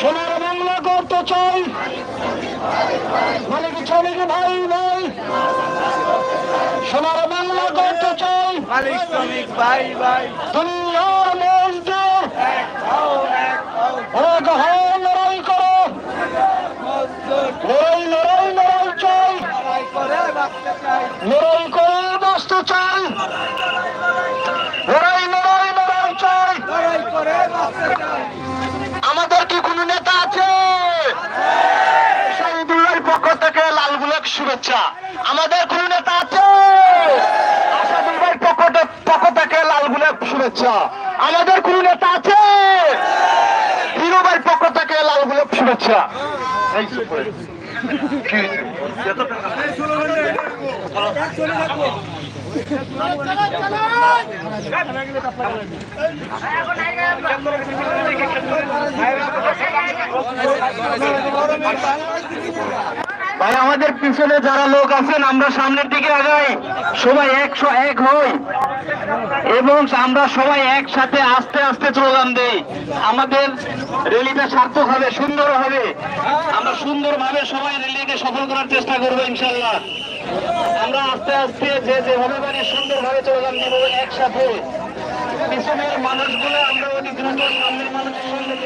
সোনার বাংলা করতে চাই। মালিক শ্রমিক ভাই ভাই। সোনার বাংলা করতে চাই। মালিক শ্রমিক ভাই ভাই। দুনিয়ার মজদুর এক হও লড়াই করো। লড়াই লড়াই লড়াই চাই। লড়াই করে বাঁচতে চাই লড়াই করে বাঁচতে চাই লড়াই লড়াই লড়াই চাই লড়াই করে বাঁচতে চাই আমাদের কি কোনো নেতা আছে শহীদুল্লাহর পক্ষ থেকে লাল গোলাপ শুভেচ্ছা আমাদের কোন নেতা আছে আসাদুল ভাইয়ের পক্ষ থেকে লাল শুভেচ্ছা। আমাদের কোন নেতা আছে। হিরো ভাইয়ের পক্ষ থেকে লাল শুভেচ্ছা। ভাই আমাদের পিছনে যারা লোক আছেন, আমরা সামনের দিকে আগাই। সবাই একশো এক হই। এবং আমরা সবাই একসাথে আস্তে আস্তে স্লোগান দেই আমাদের র্যালিটা সার্থক হবে, সুন্দর হবে। আমরা সুন্দরভাবে সবাই র্যালিকে সফল করার চেষ্টা করব, ইনশাল্লাহ। আমরা আস্তে আস্তে যে যেভাবে পারি সুন্দরভাবে স্লোগান দিব একসাথে। পিছনের মানুষগুলো আমরা অতি দ্রুত সামনের মানুষের সঙ্গে।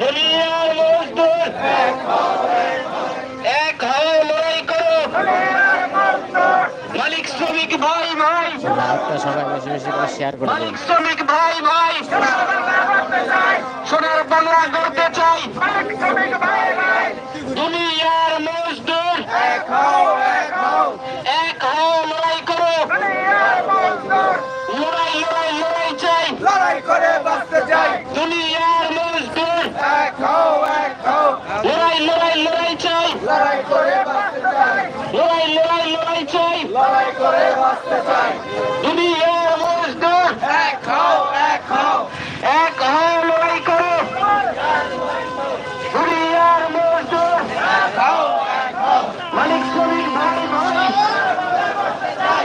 দুনিয়ার মজদুর এক হওয়ার লড়াই করো। মালিক শ্রমিক ভাই ভাই। সবাই বেশি বেশি করে শেয়ার করে মালিক শ্রমিক ভাই ভাই। সোনার বাংলা করতে চাই। দুনিয়ার মজদুর এক হও এক হও এক হও লড়াই করো লড়াই লড়াই লড়াই চাই লড়াই করে বাঁচতে চাই দুনিয়ার মজদুর এক হও এক হও লড়াই লড়াই লড়াই চাই লড়াই করে বাঁচতে চাই লড়াই লড়াই লড়াই চাই লড়াই করে বাঁচতে চাই দুনিয়ার মজদুর এক হও এক হও এক হও লড়াই করো দুনিয়ার মজদুর এক হও এক হও মালিক শ্রমিক ভাই ভাই সোনার বাংলা করতে চাই।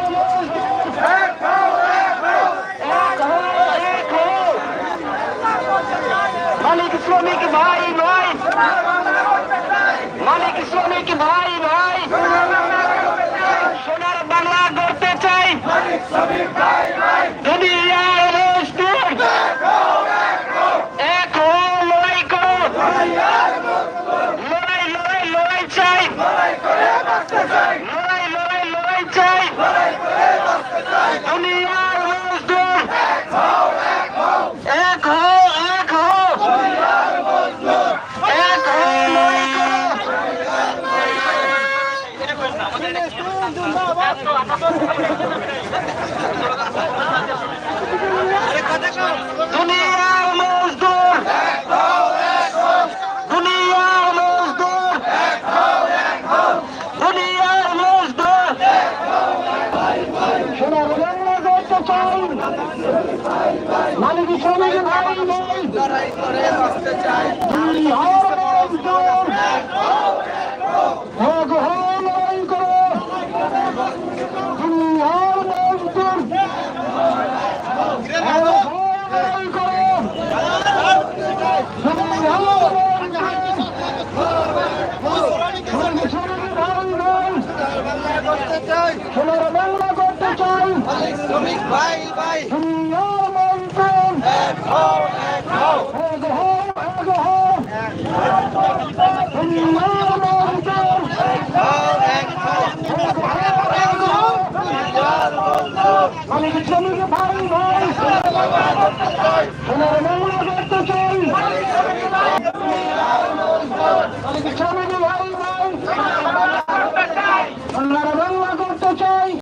এক হও এক হও এক হও। মালিক শ্রমিক ভাই ভাই মালিক শ্রমিক ভাই ভাই সোনার বাংলা করতে চাই মজদুর এক লড়াই করো। লড়াই লড়াই লড়াই চাই। লড়াই লড়াই লড়াই চাই। দুনিয়ার মজদুর এক হো এক হো এক হো লড়াই করো দুনিয়ার মজদুর দুনিয়ার মজদুর দুনিয়ার মজদুর সোনার বাংলা করতে চাই। মালিক শ্রমিক ভাই ভাই লড়াই করে। বাঁচতে চাই দুনিয়ার মজদুর এক হো লড়াই করো। এক হো লড়াই করো দুনিয়ার করতে চাই সোনার বাংলা করতে চাই মালিক শ্রমিক ভাই ভাই। এক হও এক হও। এক হও এক হও। শ্রমিক ভাই ভাই।